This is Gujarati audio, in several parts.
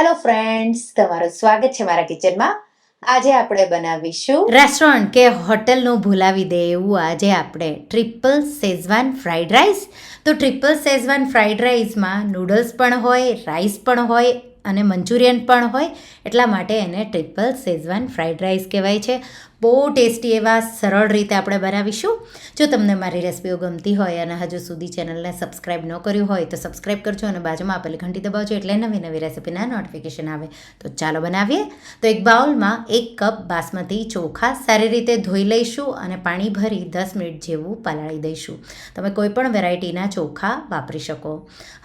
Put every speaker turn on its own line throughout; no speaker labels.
ફ્રેન્ડ્સ તમારું સ્વાગત છે મારા કિચનમાં. આજે આપણે બનાવીશું
રેસ્ટોરન્ટ કે હોટલનું ભૂલાવી દે એવું આજે આપણે ટ્રિપલ સેઝવાન ફ્રાઈડ રાઈસ તો ટ્રિપલ શેઝવાન ફ્રાઈડ રાઈસમાં નૂડલ્સ પણ હોય રાઈસ પણ હોય અને મંચુરિયન પણ હોય. એટલા માટે એને ટ્રિપલ શેઝવાન ફ્રાઈડ રાઈસ કહેવાય છે. બહુ ટેસ્ટી એવા સરળ રીતે આપણે બનાવીશું. જો તમને મારી રેસિપીઓ ગમતી હોય અને હજુ સુધી ચેનલને સબસ્ક્રાઈબ ન કર્યું હોય તો સબસ્ક્રાઈબ કરજો અને બાજુમાં આપેલી ઘંટી દબાવજો એટલે નવી નવી રેસીપીના નોટિફિકેશન આવે. તો ચાલો બનાવીએ. તો એક બાઉલમાં એક કપ બાસમતી ચોખા સારી રીતે ધોઈ લઈશું અને પાણી ભરી દસ મિનિટ જેવું પલાળી દઈશું. તમે કોઈપણ વેરાયટીના ચોખા વાપરી શકો.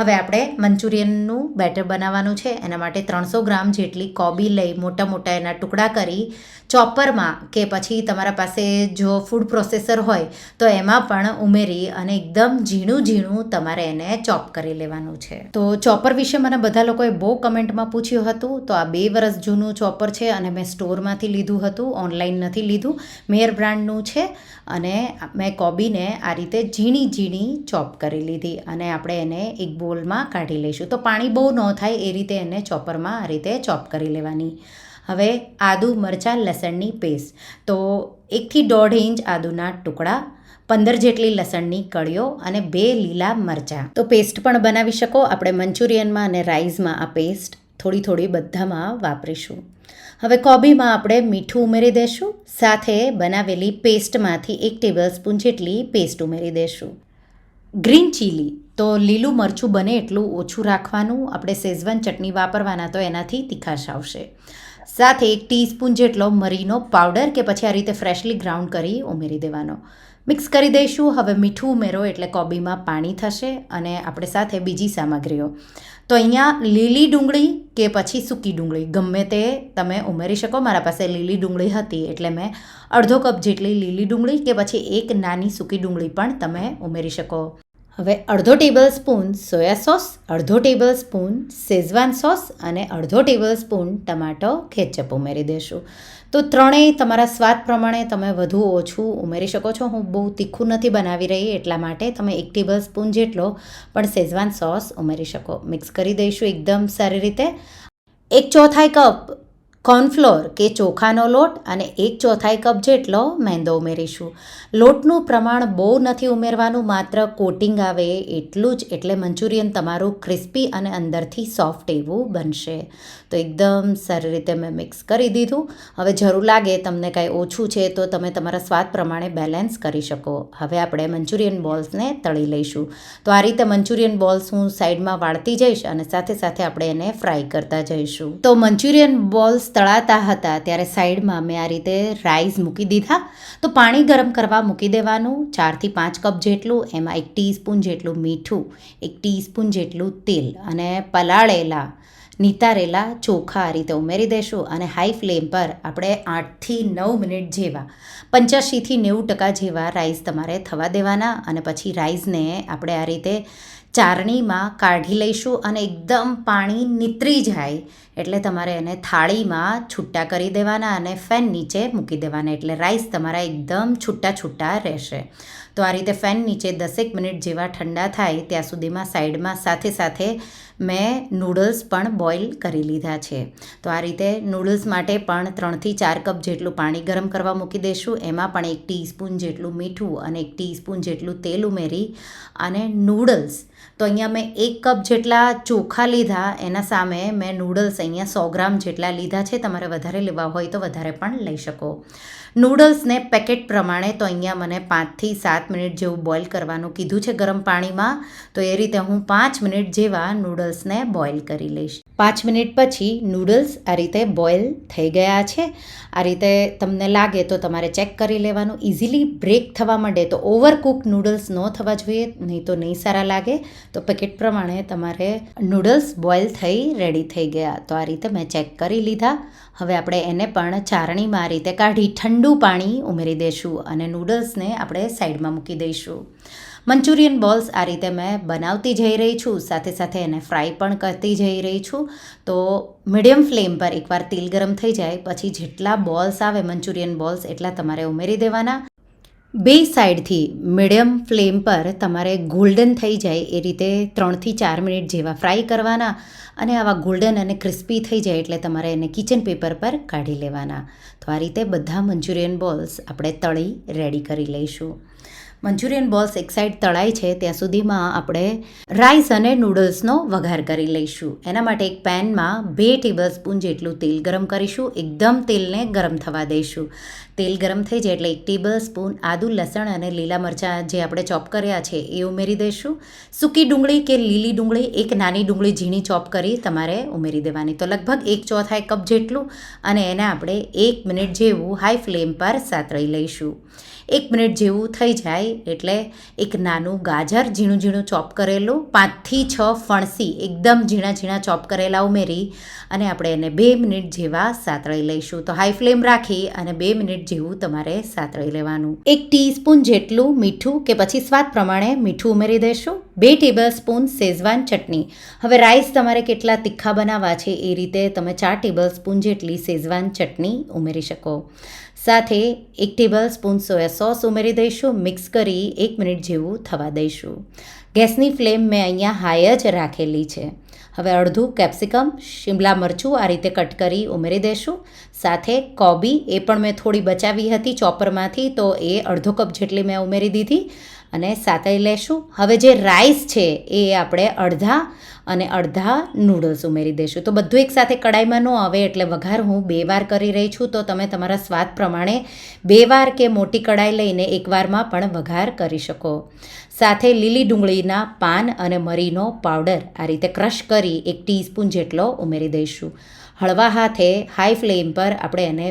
હવે આપણે મંચુરિયનનું બેટર બનાવવાનું છે. એના માટે ત્રણસો ગ્રામ જેટલી કોબી લઈ મોટા મોટા એના ટુકડા કરી ચોપરમાં કે પછી તમારા પાસે જો ફૂડ પ્રોસેસર હોય, તો એમાં પણ ઉમેરી અને એકદમ ઝીણું ઝીણું તમારે એને ચોપ કરી લેવાનું છે. તો ચોપર વિશે મને બધા લોકોએ બહુ કમેન્ટમાં પૂછ્યું હતું, તો આ બે વર્ષ જૂનું ચોપર છે અને મેં સ્ટોરમાંથી લીધું હતું, ઓનલાઈન નથી લીધું, મેયર બ્રાન્ડનું છે, અને મેં કોબીને આ રીતે ઝીણી ઝીણી ચોપ કરી લીધી અને આપણે એને એક બોલમાં કાઢી લઈશું. તો પાણી બહુ ન થાય એ રીતે એને ચોપરમાં આ રીતે ચોપ કરી લેવાની. હવે આદુ મરચાં લસણની પેસ્ટ. તો એકથી દોઢ ઇંચ આદુના ટુકડા, પંદર જેટલી લસણની કળીઓ અને બે લીલા મરચાં. તો પેસ્ટ પણ બનાવી શકો. આપણે મંચુરિયનમાં અને રાઈસમાં આ પેસ્ટ થોડી થોડી બધામાં વાપરીશું. હવે કોબીમાં આપણે મીઠું ઉમેરી દઈશું સાથે બનાવેલી પેસ્ટમાંથી એક ટેબલ સ્પૂન જેટલી પેસ્ટ ઉમેરી દઈશું ગ્રીન ચીલી. તો લીલું મરચું બને એટલું ઓછું રાખવાનું. આપણે સેઝવાન ચટણી વાપરવાના તો એનાથી તીખાશ આવશે. સાથે એક ટીસ્પૂન જેટલો મરીનો પાવડર કે પછી આ રીતે ફ્રેશલી ગ્રાઉન્ડ કરી ઉમેરી દેવાનો. મિક્સ કરી દઈશું. હવે મીઠું ઉમેરો એટલે કોબીમાં પાણી થશે અને આપણે સાથે બીજી સામગ્રીઓ. તો અહીંયા લીલી ડુંગળી કે પછી સૂકી ડુંગળી. ગમે તે તમે ઉમેરી શકો. મારા પાસે લીલી ડુંગળી હતી એટલે મેં અડધો કપ જેટલી લીલી ડુંગળી કે પછી એક નાની સૂકી ડુંગળી પણ તમે ઉમેરી શકો. હવે અડધો ટેબલ સ્પૂન સોયા સોસ, અડધો ટેબલ સ્પૂન શેઝવાન સોસ અને અડધો ટેબલ સ્પૂન ટમાટો કેચઅપ ઉમેરી દેશું. તો ત્રણેય તમારા સ્વાદ પ્રમાણે તમે વધુ ઓછું ઉમેરી શકો છો. હું બહુ તીખું નથી બનાવી રહી એટલા માટે તમે એક ટેબલ સ્પૂન જેટલો પણ શેઝવાન સોસ ઉમેરી શકો. મિક્સ કરી દઈશું એકદમ સારી રીતે. એક ચોથાઈ કપ કોર્નફ્લોર, કે ચોખાનો લોટ અને એક ચોથાઈ કપ જેટલો મેંદો ઉમેરીશું. લોટનું પ્રમાણ બહુ નથી ઉમેરવાનું, માત્ર કોટિંગ આવે એટલું જ, એટલે મંચુરિયન તમારું ક્રિસ્પી અને અંદરથી સોફ્ટ એવું બનશે. તો એકદમ સારી રીતે મેં મિક્સ કરી દીધું. હવે જરૂર લાગે તમને કાંઈ ઓછું છે, તો તમે તમારા સ્વાદ પ્રમાણે બેલેન્સ કરી શકો. હવે આપણે મંચુરિયન બોલ્સને તળી લઈશું. તો આ રીતે મંચુરિયન બોલ્સ હું સાઈડમાં વાળતી જઈશ અને સાથે સાથે આપણે એને ફ્રાય કરતા જઈશું. તો મંચુરિયન બોલ્સ તળાતા હતા ત્યારે સાઈડમાં મેં આ રીતે રાઈસ મૂકી દીધા. તો પાણી ગરમ કરવા મૂકી દેવાનું, ચારથી પાંચ કપ જેટલું, એમાં એક ટીસ્પૂન જેટલું મીઠું, એક ટીસ્પૂન જેટલું તેલ અને પલાળેલા, નિતારેલા ચોખા આ રીતે ઉમેરી દઈશું અને હાઈ ફ્લેમ પર આપણે આઠથી નવ મિનિટ જેવા પંચ્યાસીથી નેવું ટકા જેવા રાઈસ તમારે થવા દેવાના અને પછી રાઈસને આપણે આ રીતે ચારણીમાં કાઢી લઈશું અને એકદમ પાણી નીતરી જાય એટલે તમારે એને થાળીમાં છૂટા કરી દેવાના અને ફેન નીચે મૂકી દેવાના એટલે રાઈસ તમારા એકદમ છૂટા છૂટા રહેશે. તો આ રીતે ફેન નીચે દસેક મિનિટ જેવા ઠંડા થાય ત્યાં સુધીમાં સાઈડમાં સાથે સાથે મેં નૂડલ્સ પણ બોઇલ કરી લીધા છે. તો આ રીતે નૂડલ્સ માટે પણ ત્રણથી ચાર કપ જેટલું પાણી ગરમ કરવા મૂકી દઈશું. એમાં પણ એક ટીસ્પૂન જેટલું મીઠું અને એક ટીસ્પૂન જેટલું તેલ ઉમેરી અને નૂડલ્સ તો અહીંયા મેં એક કપ જેટલા ચોખા લીધા, એના સામે મેં નૂડલ્સ અહીંયા સો ગ્રામ જેટલા લીધા છે. તમારે વધારે લેવા હોય તો વધારે પણ લઈ શકો. નૂડલ્સને પેકેટ પ્રમાણે તો અહીંયા મને પાંચથી સાત મિનિટ જેવું બોઇલ કરવાનું કીધું છે ગરમ પાણીમાં. તો એ રીતે હું પાંચ મિનિટ જેવા નૂડલ્સને બોઇલ કરી લઈશ. પાંચ મિનિટ પછી નૂડલ્સ આ રીતે બોઇલ થઈ ગયા છે. આ રીતે તમને લાગે તો તમારે ચેક કરી લેવાનું. ઇઝીલી બ્રેક થવા માંડે તો ઓવરકુક નૂડલ્સ ન થવા જોઈએ, નહીં તો નહીં સારા લાગે. તો પેકેટ પ્રમાણે તમારે નૂડલ્સ બોઇલ થઈ રેડી થઈ ગયા. તો આ રીતે મેં ચેક કરી લીધા. હવે આપણે એને પણ ચારણીમાં આ રીતે કાઢી ઠંડુ પાણી ઉમેરી દઈશું અને નૂડલ્સને આપણે સાઈડમાં મૂકી દઈશું. મંચુરિયન બોલ્સ આ રીતે મેં બનાવતી જઈ રહી છું, સાથે સાથે એને ફ્રાય પણ કરતી જઈ રહી છું. તો મીડિયમ ફ્લેમ પર એકવાર તેલ ગરમ થઈ જાય, પછી જેટલા બોલ્સ આવે, મંચુરિયન બોલ્સ એટલા તમારે ઉમેરી દેવાના. બે સાઈડથી મીડિયમ ફ્લેમ પર તમારે ગોલ્ડન થઈ જાય એ રીતે ત્રણથી ચાર મિનિટ જેવા ફ્રાય કરવાના અને આવા ગોલ્ડન અને ક્રિસ્પી થઈ જાય એટલે તમારે એને કિચન પેપર પર કાઢી લેવાના. તો આ રીતે બધા મંચુરિયન બોલ્સ આપણે તળી રેડી કરી લઈશું. મંચુરિયન બોલ્સ એક સાઈડ તળાય છે, ત્યાં સુધીમાં આપણે રાઈસ અને નૂડલ્સનો વઘાર કરી લઈશું. એના માટે એક પેનમાં બે ટેબલ સ્પૂન જેટલું તેલ ગરમ કરીશું. એકદમ તેલને ગરમ થવા દઈશું. તેલ ગરમ થઈ જાય એટલે એક ટેબલ સ્પૂન આદુ, લસણ અને લીલા મરચાં જે આપણે ચોપ કર્યા છે એ ઉમેરી દઈશું. સૂકી ડુંગળી કે લીલી ડુંગળી, એક નાની ડુંગળી ઝીણી ચોપ કરી તમારે ઉમેરી દેવાની. તો લગભગ એક ચોથાઈ કપ જેટલું અને એને આપણે એક મિનિટ જેવું હાઈ ફ્લેમ પર સાતળી લઈશું. એક મિનિટ જેવું થઈ જાય એટલે એક નાનું ગાજર ઝીણું ઝીણું ચોપ કરેલું, પાંચથી છ ફણસી એકદમ ઝીણા ઝીણા ચોપ કરેલા ઉમેરી અને આપણે એને બે મિનિટ જેવા સાતળી લઈશું. તો હાઈ ફ્લેમ રાખી અને બે મિનિટ જેવું તમારે સાતળી લેવાનું. એક ટીસ્પૂન જેટલું મીઠું કે પછી સ્વાદ પ્રમાણે મીઠું ઉમેરી દેશો. બે ટેબલ સ્પૂન શેઝવાન ચટણી. હવે રાઈસ તમારે કેટલા તીખા બનાવવા છે એ રીતે તમે ચાર ટેબલ સ્પૂન જેટલી શેઝવાન ચટણી ઉમેરી શકો. સાથે એક ટેબલ સ્પૂન સોયા સોસ ઉમેરી દઈશું મિક્સ કરી એક મિનિટ જેવું થવા દઈશું. ગેસની ફ્લેમ મેં અહીંયા હાઈ જ રાખેલી છે. હવે અડધું કેપ્સિકમ શિમલા મરચું આ રીતે કટ કરી ઉમેરી દઈશું. સાથે કોબી એ પણ મેં થોડી બચાવી હતી ચોપરમાંથી, તો એ અડધો કપ જેટલી મેં ઉમેરી દીધી. અને સાથે લેશું. હવે જે રાઈસ છે, એ આપણે અડધા અને અડધા નૂડલ્સ ઉમેરી દઈશું. તો બધું એકસાથે કડાઈમાં ન આવે એટલે વઘાર હું બે વાર કરી રહી છું. તો તમે તમારા સ્વાદ પ્રમાણે બે વાર કે મોટી કડાઈ લઈને એકવારમાં પણ વઘાર કરી શકો. સાથે લીલી ડુંગળીના પાન અને મરીનો પાવડર આ રીતે ક્રશ કરી એક ટીસ્પૂન જેટલો ઉમેરી દઈશું. હળવા હાથે હાઈ ફ્લેમ પર આપણે એને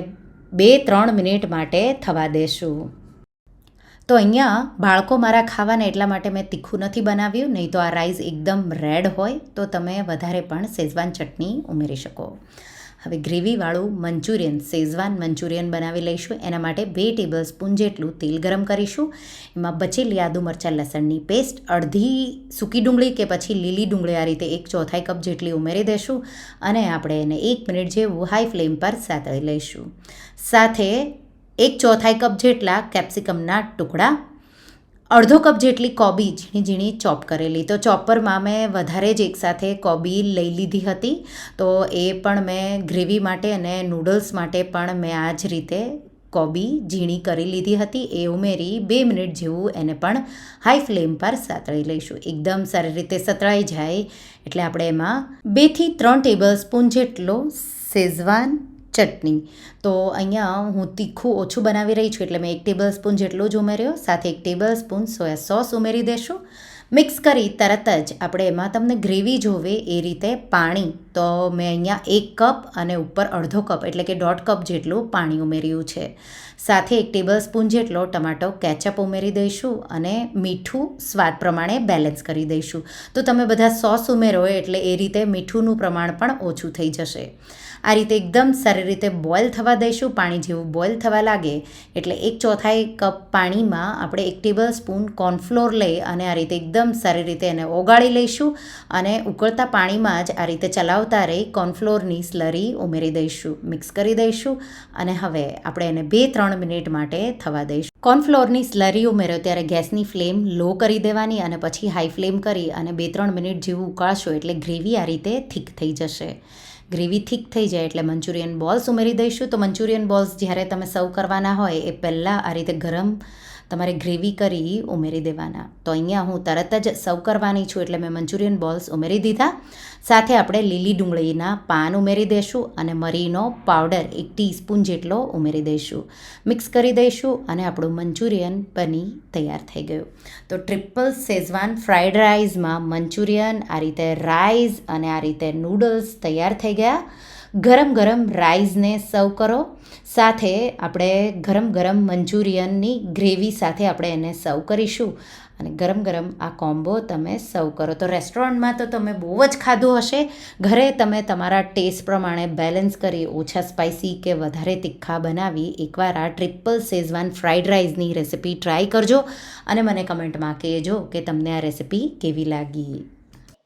બે ત્રણ મિનિટ માટે થવા દેશું. તો અહીંયા બાળકો મારા ખાવાને એટલા માટે મેં તીખું નથી બનાવ્યું, નહીં તો આ રાઈસ એકદમ રેડ હોય, તો તમે વધારે પણ શેઝવાન ચટણી ઉમેરી શકો. હવે ગ્રેવીવાળું મંચુરિયન, શેઝવાન મંચુરિયન બનાવી લઈશું. એના માટે બે ટેબલ સ્પૂન જેટલું તેલ ગરમ કરીશું. એમાં બચેલી આદુ મરચાં, લસણની પેસ્ટ, અડધી સૂકી ડુંગળી કે પછી લીલી ડુંગળી આ રીતે એક ચોથાઈ કપ જેટલી ઉમેરી દઈશું અને આપણે એને એક મિનિટ જેવું હાઈ ફ્લેમ પર સાતળી લઈશું. સાથે એક ચોથાઈ કપ જેટલા કેપ્સિકમના ટુકડા, અડધો કપ જેટલી કોબી ઝીણી ઝીણી ચોપ કરેલી. તો ચોપરમાં મેં વધારે જ એકસાથે કોબી લઈ લીધી હતી. તો એ પણ મેં ગ્રેવી માટે અને નૂડલ્સ માટે પણ મેં આ જ રીતે કોબી ઝીણી કરી લીધી હતી. એ ઉમેરી બે મિનિટ જેવું એને પણ હાઈ ફ્લેમ પર સાતળી લઈશું. એકદમ સારી રીતે સતળાઈ જાય. એટલે આપણે એમાં બેથી ત્રણ ટેબલ સ્પૂન જેટલો શેઝવાન ચટણી. તો અહીંયા હું તીખું ઓછું બનાવી રહી છું એટલે મેં એક ટેબલ સ્પૂન જેટલો જ ઉમેર્યો, સાથે એક ટેબલ સ્પૂન સોયા સોસ ઉમેરી દેશું. મિક્સ કરી તરત જ આપણે એમાં તમને ગ્રેવી જોવે એ રીતે પાણી. તો મેં અહીંયા એક કપ અને ઉપર અડધો કપ એટલે કે દોઢ કપ જેટલું પાણી ઉમેર્યું છે. સાથે એક ટેબલ સ્પૂન જેટલો ટમાટો કેચઅપ ઉમેરી દઈશું અને મીઠું સ્વાદ પ્રમાણે બેલેન્સ કરી દઈશું. તો તમે બધા સોસ ઉમેરો એટલે એ રીતે મીઠુંનું પ્રમાણ પણ ઓછું થઈ જશે. આ રીતે એકદમ સારી રીતે બોઇલ થવા દઈશું, પાણી જેવું બોઇલ થવા લાગે. એટલે એક ચોથાઈ કપ પાણીમાં આપણે એક ટેબલ સ્પૂન કોર્નફ્લોર લઈ અને આ રીતે એકદમ સારી રીતે એને ઓગાળી લઈશું અને ઉકળતા પાણીમાં જ આ રીતે ચલાવતા રહી કોર્નફ્લોરની સ્લરી ઉમેરી દઈશું, મિક્સ કરી દઈશું અને હવે આપણે એને બે ત્રણ મિનિટ માટે થવા દઈશું. કોર્નફ્લોરની સ્લરી ઉમેરો ત્યારે ગેસની ફ્લેમ લો કરી દેવાની અને પછી હાઈ ફ્લેમ કરી અને બે ત્રણ મિનિટ જેવું ઉકાળશો એટલે ગ્રેવી આ રીતે થીક થઈ જશે. ગ્રેવી થીક થઈ જાય એટલે મંચુરિયન બોલ્સ ઉમેરી દઈશું. તો મંચુરિયન બોલ્સ જ્યારે તમે સર્વ કરવાના હોય એ પહેલાં આ રીતે ગરમ તમારે ગ્રેવી કરી ઉમેરી દેવાના. તો અહીંયા હું તરત જ સર્વ કરવાની છું એટલે મેં મંચુરિયન બોલ્સ ઉમેરી દીધા. સાથે આપણે લીલી ડુંગળીના પાન ઉમેરી દઈશું અને મરીનો પાવડર એક ટીસ્પૂન જેટલો ઉમેરી દઈશું મિક્સ કરી દઈશું અને આપણું મંચુરિયન બની તૈયાર થઈ ગયું. તો ટ્રિપલ શેઝવાન ફ્રાઈડ રાઈસમાં મંચુરિયન આ રીતે રાઈસ અને આ રીતે નૂડલ્સ તૈયાર થઈ ગયા. ગરમ ગરમ રાઈસને સર્વ કરો. સાથે આપણે ગરમ ગરમ મંચુરિયનની ગ્રેવી સાથે આપણે એને સર્વ કરીશું. અને ગરમ ગરમ આ કોમ્બો તમે સર્વ કરો. તો રેસ્ટોરન્ટમાં તો તમે બહુ જ ખાધું હશે. ઘરે તમે તમારા ટેસ્ટ પ્રમાણે બેલેન્સ કરી ઓછા સ્પાઇસી કે વધારે તીખા બનાવી એકવાર આ ટ્રિપલ સેઝવાન ફ્રાઈડ રાઈસની રેસિપી ટ્રાય કરજો. અને મને કમેન્ટમાં કહેજો કે તમને આ રેસિપી કેવી લાગી.